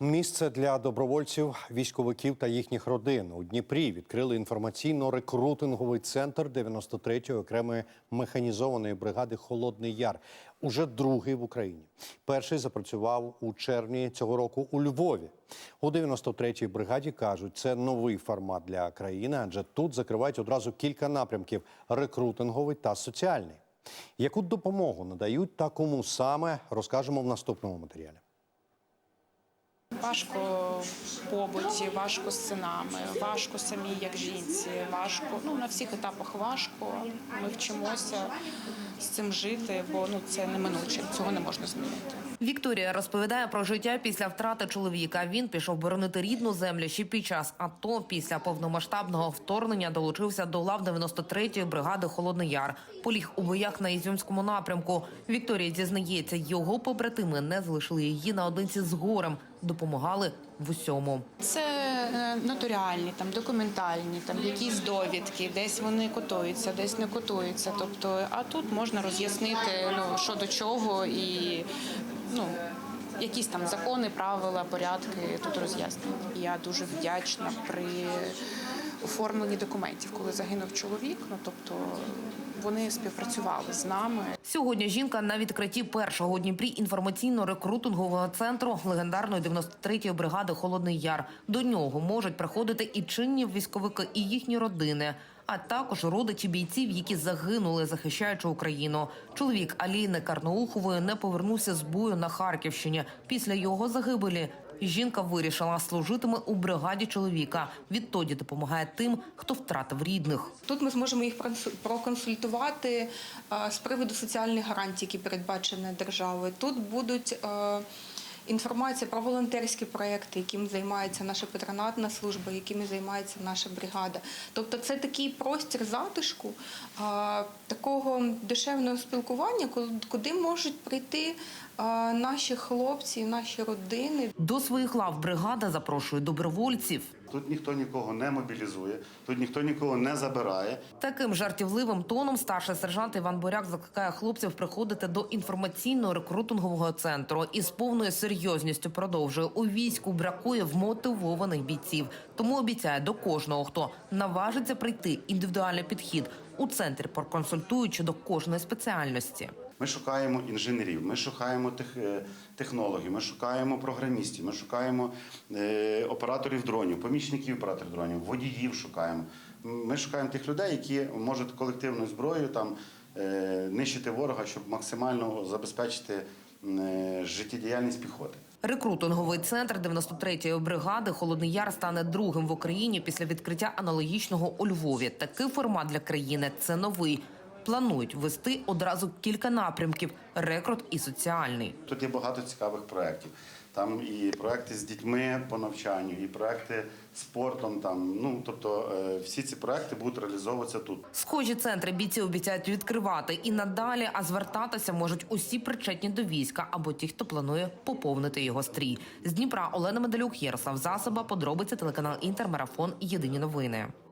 Місце для добровольців, військовиків та їхніх родин у Дніпрі відкрили інформаційно-рекрутинговий центр 93-ї окремої механізованої бригади Холодний Яр. Уже другий в Україні. Перший запрацював у червні цього року у Львові. У 93-й бригаді кажуть, це новий формат для країни, адже тут закривають одразу кілька напрямків: рекрутинговий та соціальний. Яку допомогу надають та кому саме розкажемо в наступному матеріалі. Важко побуті, важко з синами, важко самій як жінці, важко. Ну на всіх етапах важко. Ми вчимося з цим жити, бо ну це неминуче, цього не можна змінити. Вікторія розповідає про життя після втрати чоловіка. Він пішов боронити рідну землю ще під час АТО. Після повномасштабного вторгнення долучився до лав 93-ї бригади Холодний Яр. Поліг у боях на Ізюмському напрямку. Вікторія зізнається, його побратими не залишили її наодинці з горем, допомагали в усьому. Це е, нотаріальні, там документальні, там якісь довідки, десь вони котуються, десь не котуються. Тобто, а тут можна роз'яснити ну що до чого і ну. Якісь там закони, правила, порядки тут роз'яснені. Я дуже вдячна при оформленні документів, коли загинув чоловік. Ну тобто вони співпрацювали з нами. Сьогодні жінка на відкритті першого Дніпрі інформаційно-рекрутингового центру легендарної 93-ї бригади Холодний Яр. До нього можуть приходити і чинні військовики, і їхні родини. А також родичі бійців, які загинули, захищаючи Україну. Чоловік Аліни Карнаухової не повернувся з бою на Харківщині. Після його загибелі жінка вирішила служитиме у бригаді чоловіка. Відтоді допомагає тим, хто втратив рідних. Тут ми зможемо їх проконсультувати е, з приводу соціальних гарантій, які передбачені державою. Тут будуть е, інформація про волонтерські проекти, якими займається наша патронатна служба, якими займається наша бригада. Тобто, це такий простір затишку, е, такого душевного спілкування, куди можуть прийти наші хлопці, наші родини. До своїх лав бригада запрошує добровольців. Тут ніхто нікого не мобілізує, тут ніхто нікого не забирає. Таким жартівливим тоном старший сержант Іван Боряк закликає хлопців приходити до інформаційно-рекрутингового центру і з повною серйозністю продовжує у війську бракує вмотивованих бійців. Тому обіцяє до кожного, хто наважиться прийти індивідуальний підхід у центрі, проконсультуючи до кожної спеціальності. Ми шукаємо інженерів, ми шукаємо тех, е, технологів, ми шукаємо програмістів, ми шукаємо е, операторів дронів, помічників операторів дронів, водіїв шукаємо. Ми шукаємо тих людей, які можуть колективною зброєю там е, нищити ворога, щоб максимально забезпечити життєдіяльність піхоти. Рекрутинговий центр 93-ї бригади Холодний Яр стане другим в Україні після відкриття аналогічного у Львові. Такий формат для країни це новий. Планують ввести одразу кілька напрямків: рекрут і соціальний. Тут є багато цікавих проєктів. Там і проекти з дітьми по навчанню, і проекти спортом. Там ну тобто е, всі ці проекти будуть реалізовуватися тут. Схожі центри бійці обіцяють відкривати і надалі, а звертатися можуть усі причетні до війська або ті, хто планує поповнити його стрій. З Дніпра Олена Медалюк, Ярослав Засоба, подробиці телеканал Інтермарафон. Єдині новини.